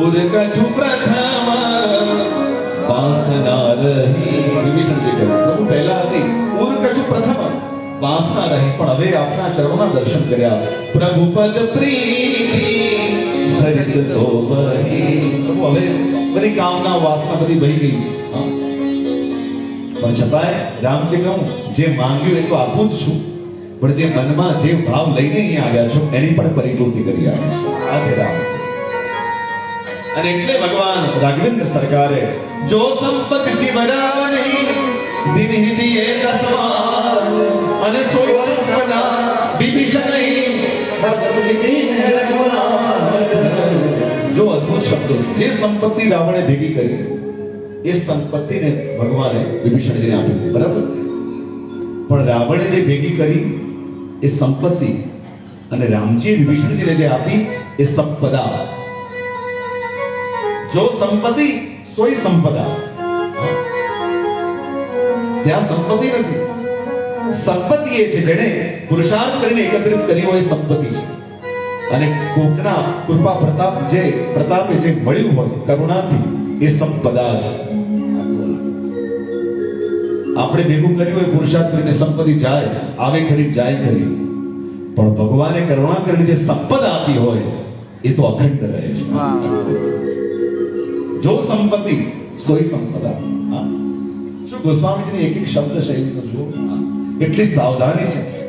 કછુ પ્રથમ વાસના રહી વિભીષણજી કહ્યું પ્રભુ પહેલા હતી કછુ પ્રથમ વાસના રહી પણ હવે આપના ચરણોના દર્શન કર્યા પ્રભુ પદ પ્રીતિ સરિત શોભહી પ્રભુ હવે બધી કામના વાસના બધી ભઈ ગઈ પણ છતાંય રામજી કહું જે માંગ્યું એ તો આપું જ છું પણ જે મનમાં જે ભાવ લઈને અહીંયા આવ્યા છો એની પણ પરિપૂર્તિ કરી છો આ રામ અને એટલે ભગવાન રાઘવેન્દ્ર સરકારે જો સંપત્તિ સિમરાવની દિન હિદિયે દસવાર અને સોય સંપદા વિભીષણ જો અદ્ભુત શબ્દો જે સંપત્તિ રાવણે ભેગી કરી એ સંપત્તિને ભગવાને વિભીષણજીને આપી દીધી. બરાબર? પણ રાવણે જે ભેગી કરી એ સંપત્તિ અને રામજીએ વિભીષણજીને જે આપી એ સંપદા જો સંપત્તિ સોય સંપદા. ત્યાં સંપત્તિ નથી. સંપત્તિ એ છે જેણે પુરુષાર્થ કરીને એકત્રિત કરી હોય સંપત્તિ છે. અને કોકના કૃપા પ્રતાપ જે પ્રતાપે જે મળ્યું હોય, કરુણાથી, એ સંપદા છે. આપણે ભેગું કર્યું હોય પુરુષાર્થ કરીને સંપત્તિ જાય, આવે ખરી, જાય ખરી. પણ ભગવાને કરુણા કરીને જે સંપદા આપી હોય, એ તો અખંડ રહે છે. જો સંપત્તિ સોય સંપદા. શું ગોસ્વામીજીની એક એક શબ્દ શૈલી જુઓ એટલી સાવધાની છે.